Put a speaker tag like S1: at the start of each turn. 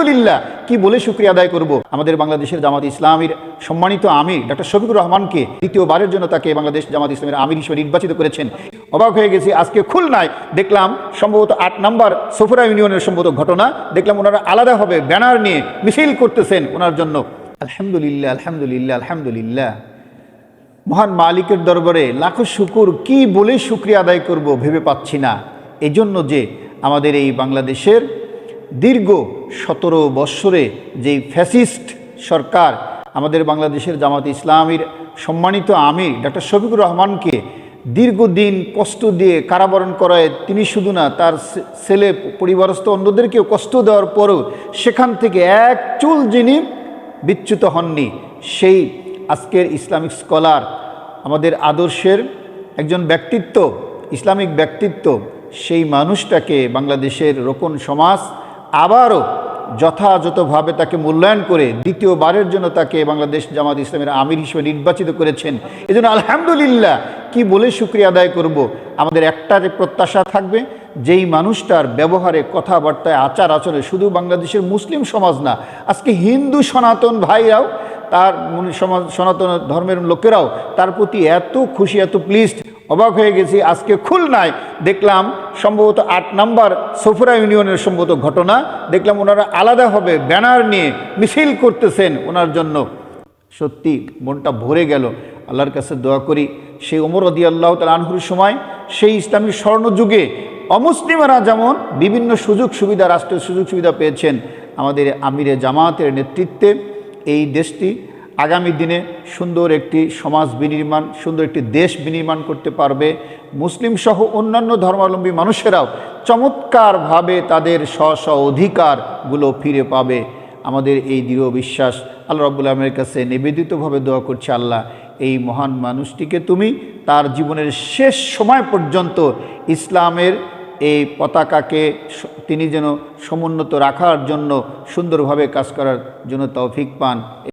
S1: আলহামদুলিল্লাহ, কি বলে শুক্রিয়া আদায় করব? আমাদের বাংলাদেশের জামাত ইসলামীর সম্মানিত আমির ডক্টর শফিকুর রহমানকে দ্বিতীয়বারের জন্য তাকে বাংলাদেশ জামাত ইসলামের আমির হিসেবে নির্বাচিত করেছেন। অবাক হয়ে গেছি, আজকে খুলনায় দেখলাম সম্ভবত আট নম্বর সফরা ইউনিয়নের সম্ভবত ঘটনা। দেখলাম ওনারা আলাদাভাবে ব্যানার নিয়ে মিছিল করতেছেন ওনার জন্য। আলহামদুলিল্লাহ আলহামদুলিল্লাহ আলহামদুলিল্লাহ। মহান মালিকের দরবারে লাখো শুকুর, কি বলে শুক্রিয়া আদায় করব ভেবে পাচ্ছি না। এজন্য যে আমাদের এই বাংলাদেশের দীর্ঘ সতেরো বৎসরে যেই ফ্যাসিস্ট সরকার আমাদের বাংলাদেশের জামাত ইসলামীর সম্মানিত আমির ডক্টর শফিকুর রহমানকে দীর্ঘদিন কষ্ট দিয়ে কারাবরণ করায় তিনি শুধু না, তার ছেলে, পরিবারস্থ অন্যদেরকেও কষ্ট দেওয়ার পরও সেখান থেকে এক চুল যিনি বিচ্যুত হননি, সেই আজকের ইসলামিক স্কলার আমাদের আদর্শের একজন ব্যক্তিত্ব, ইসলামিক ব্যক্তিত্ব, সেই মানুষটাকে বাংলাদেশের রোকন সমাজ আবারও যথাযথভাবে তাকে মূল্যায়ন করে দ্বিতীয়বারের জন্য তাকে বাংলাদেশ জামাত ইসলামের আমির হিসেবে নির্বাচিত করেছেন। এজন্য আলহামদুলিল্লাহ, কি বলে শুক্রিয়া আদায় করব? আমাদের একটা প্রত্যাশা থাকবে, যেই মানুষটার ব্যবহারে, কথাবার্তায়, আচার আচরণে শুধু বাংলাদেশের মুসলিম সমাজ না, আজকে হিন্দু সনাতন ভাইরাও, তার সনাতন ধর্মের লোকেরাও তার প্রতি এত খুশি, এত প্লিজড অবাক হয়ে গেছি, আজকে খুলনায় দেখলাম সম্ভবত আট নাম্বার সফরা ইউনিয়নের সম্ভবত ঘটনা। দেখলাম ওনারা আলাদাভাবে ব্যানার নিয়ে মিছিল করতেছেন ওনার জন্য। সত্যি মনটা ভরে গেল, আল্লাহর কাছে দোয়া করি। সেই ওমর রদি আল্লাহ তাল আনহুর সময় সেই ইসলামী স্বর্ণযুগে অমুসলিমরা যেমন বিভিন্ন সুযোগ সুবিধা, রাষ্ট্রীয় সুযোগ সুবিধা পেয়েছেন আমাদের আমিরে জামাতের নেতৃত্বে, এই দেশটি আগামী দিনে সুন্দর একটি সমাজ বিনির্মাণ, সুন্দর একটি দেশ বিনির্মাণ করতে পারবে। মুসলিম সহ অন্যান্য ধর্মাবলম্বী মানুষেরাও চমৎকারভাবে তাদের স্ব স্ব অধিকারগুলো ফিরে পাবে। আমাদের এই দৃঢ় বিশ্বাস আল্লাহ রব্বুল আলমের কাছে নিবেদিতভাবে দোয়া করছে, আল্লাহ, এই মহান মানুষটিকে তুমি তার জীবনের শেষ সময় পর্যন্ত ইসলামের এই পতাকাকে তিনি যেন সমুন্নত রাখার জন্য সুন্দরভাবে কাজ করার জন্য তৌফিক পান।